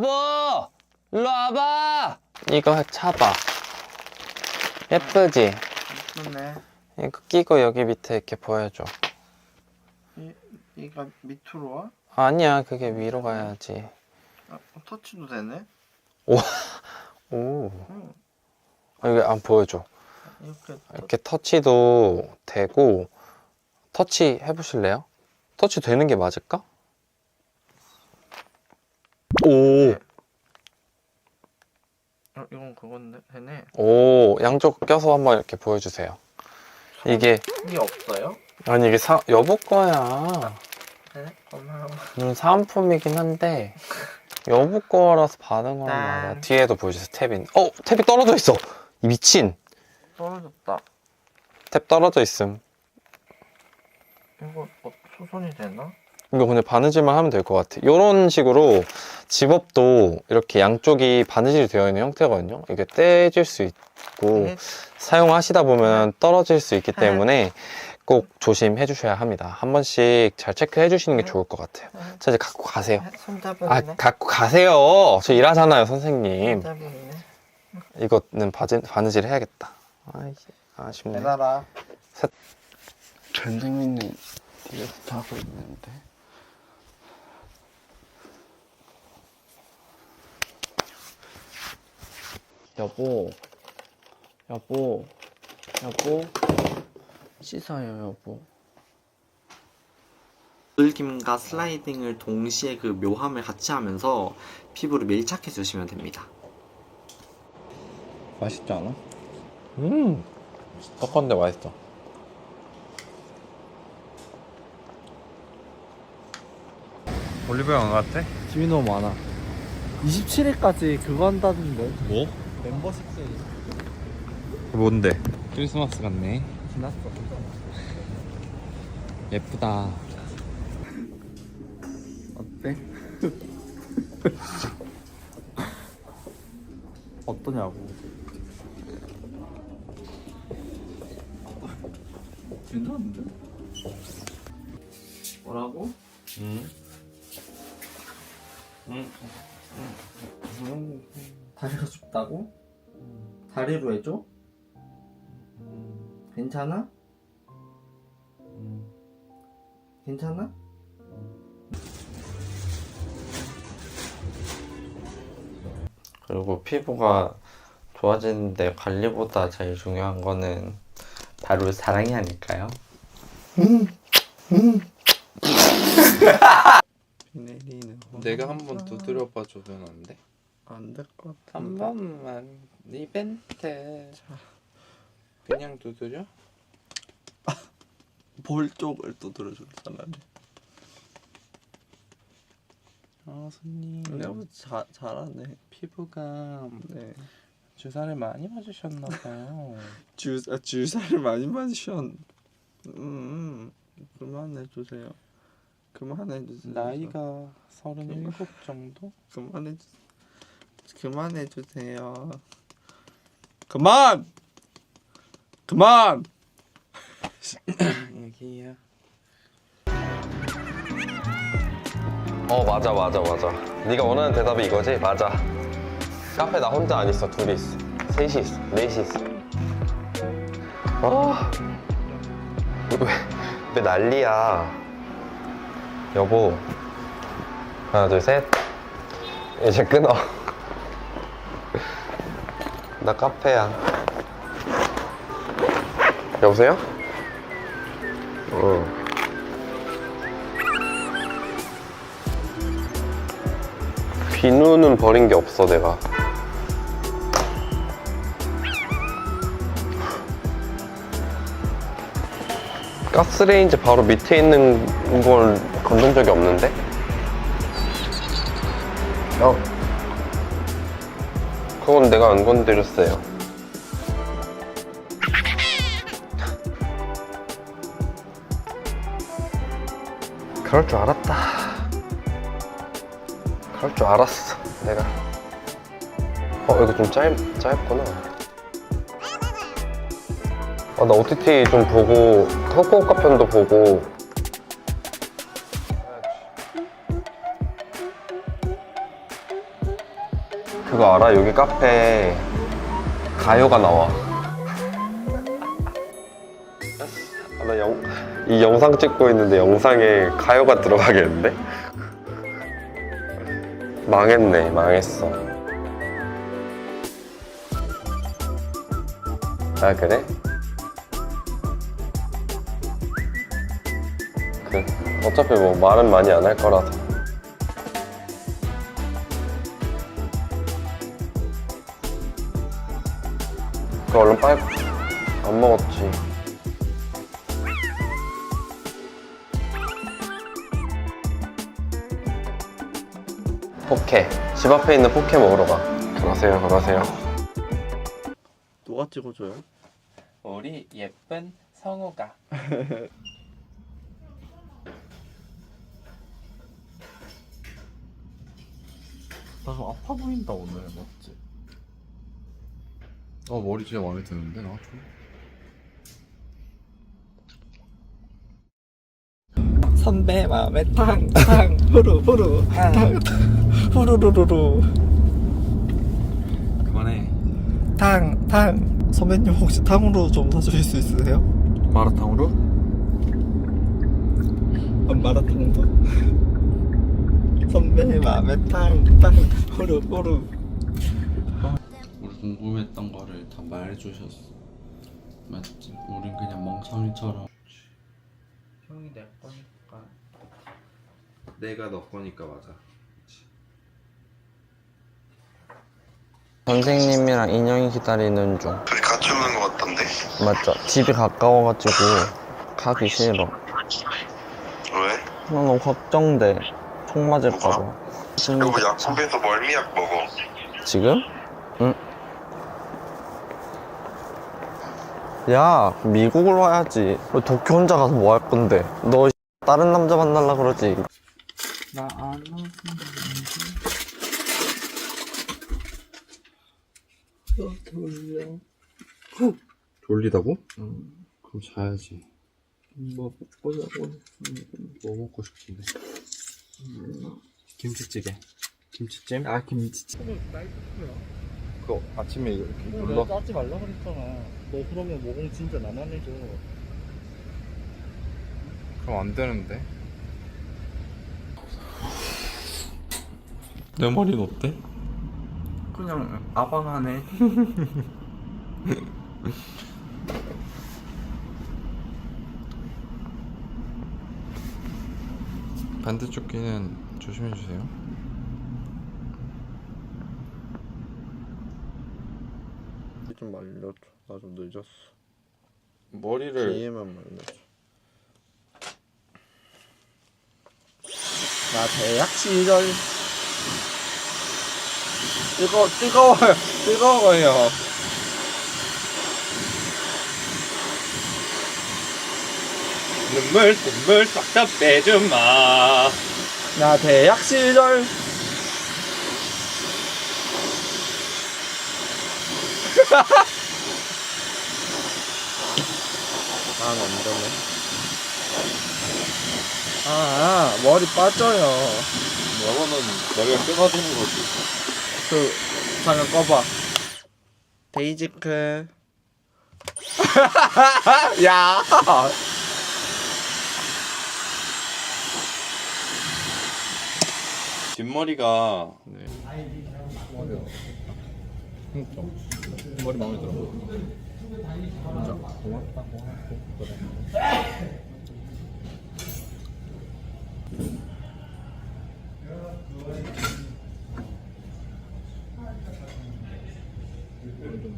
여보! 일로 와봐! 이거 차봐. 예쁘지? 예쁘네. 이거 끼고 여기 밑에 이렇게 보여줘. 이, 이가 밑으로 와? 아니야, 그게 위로 가야지. 아, 터치도 되네? 오. 응. 여기 안 보여줘. 이렇게 터- 이렇게 터치도 되고, 터치 해보실래요? 터치 되는 게 맞을까? 오! 어, 이건 그건데 되네. 오, 양쪽 껴서 한번 이렇게 보여주세요. 이게, 이게 없어요? 아니, 이게 사, 여보 거야. 네? 고마워. 음, 사은품이긴 한데, 여보 거라서 받은 거란 짠. 말이야. 뒤에도 보여주세요, 탭인. 어, 탭이 떨어져 있어! 이 미친! 떨어졌다. 탭 떨어져 있음. 이거 어, 수선이 되나? 이거 그냥 바느질만 하면 될 것 같아. 이런 식으로 집업도 이렇게 양쪽이 바느질이 되어 있는 형태거든요. 이게 떼질 수 있고 네. 사용하시다 보면 떨어질 수 있기 때문에 꼭 조심해 주셔야 합니다. 한 번씩 잘 체크해 주시는 게 좋을 것 같아요. 자, 이제 갖고 가세요. 아, 갖고 가세요. 저 일하잖아요, 선생님. 이거는 바지, 바느질 해야겠다. 아이, 아쉽네. 내놔라. 전생이는 뒤에서 하고 있는데 여보 여보 여보 씻어요 여보 물김과 슬라이딩을 동시에 그 묘함을 같이 하면서 피부를 밀착해 주시면 됩니다. 맛있지 않아? 음, 떡건데 맛있어. 올리브영 안 같아? 짐이 너무 많아 27일까지 그거 한다던데 뭐? 멤버십세 뭔데? 크리스마스 같네. 지났어 예쁘다. 어때? 어떠냐고 괜찮은데? 뭐라고? 응. 다리가 춥다고? 다리로 해줘? 괜찮아? 괜찮아? 그리고 피부가 좋아지는데 관리보다 제일 중요한 거는 바로 사랑이 아닐까요? 내리는 내가 한번 두드려 봐줘도 안 돼? 안 될 것 같아 한 번만 이벤트. 그냥 두드려? 볼 쪽을 두드려줄 차라리 아 손님. 내가 자, 잘하네. 피부가 네. 주사를 많이 맞으셨나 봐요. 주, 아, 주사를 많이 맞으셨 음, 음 그만해 주세요. 그만해 주세요. 나이가 서른일곱 정도? 그만해 주 그만해 주세요. 그만! 그만! 여기야 어 맞아 맞아 맞아. 네가 원하는 대답이 이거지? 맞아. 카페 나 혼자 안 있어. 둘이 있어. 셋이 있어. 넷이 있어. 아. 왜, 왜 난리야? 여보. 하나 둘 셋. 이제 끊어 나 카페야 여보세요? 어. 비누는 버린 게 없어 내가 가스레인지 바로 밑에 있는 걸 건든 적이 없는데? 어. 그건 내가 안 건드렸어요. 그럴 줄 알았다. 그럴 줄 알았어, 내가. 어, 이거 좀 짧, 짧구나. 아, 나 OTT 좀 보고, 후쿠오카 편도 보고. 그거 알아? 여기 카페 가요가 나와. 아, 나 영, 이 영상 찍고 있는데 영상에 가요가 들어가겠는데? 망했네, 망했어. 아, 그래? 그, 어차피 뭐 말은 많이 안 할 거라서. 그 얼른 빨리 안 먹었지. 포케 집 앞에 있는 포케 먹으러 가. 그러세요, 그러세요. 누가 찍어줘요? 우리 예쁜 성우가 나 좀 아파 보인다 오늘 맞지? 어 머리 진짜 마음에 드는데 나 좀. 선배 마음에 탕탕. 후루 후루. 탕. 후루루루루. 그만해. 탕탕. 선배님 혹시 탕으로 좀 사주실 수 있으세요? 마라탕으로? 어, 마라탕도. 선배 마음에 탕탕. 후루 후루 궁금했던 거를 다 말해주셨어. 맞지? 우린 그냥 멍청이처럼. 형이 내 거니까 내가 너 거니까 맞아. 선생님이랑 인형이 기다리는 중. 둘이 같이 오는 것 같던데? 맞죠? 집이 가까워가지고 가기 싫어. 왜? 나 너무 걱정돼. 총 맞을까봐. 여보 약국에서 멀미약 먹어 지금? 응. 야, 미국으로 와야지. 너 도쿄 혼자 가서 뭐 할 건데? 너 다른 남자 만날라 그러지? 나안 돌려 졸리다고? 그럼 자야지. 뭐 보자고 뭐 먹고 싶은데? 김치찌개. 김치찜? 아 김치 그거 아침에 이렇게 내가 눌러. 짜지 말라 그랬잖아 너 그러면 모공 진짜 나만 해줘 그럼 안 되는데. 내 머리는 어때? 그냥 아방하네 반대쪽 귀는 조심해 주세요. 좀 말려줘. 나 좀 늦었어. 머리를 뒤에만 말려줘. 나 대학 시절 뜨거 뜨거워요 뜨거워요 눈물 눈물 싹다 빼주마 나 대학 시절 난 언제네. 아 머리 빠져요. 여보는 머리가 뜨거워지는 거지. 그 잠깐 꺼봐. 데이지크 야! 뒷머리가 그니까 머리 마음에 들어 진짜 고맙다 고맙고 그래 좀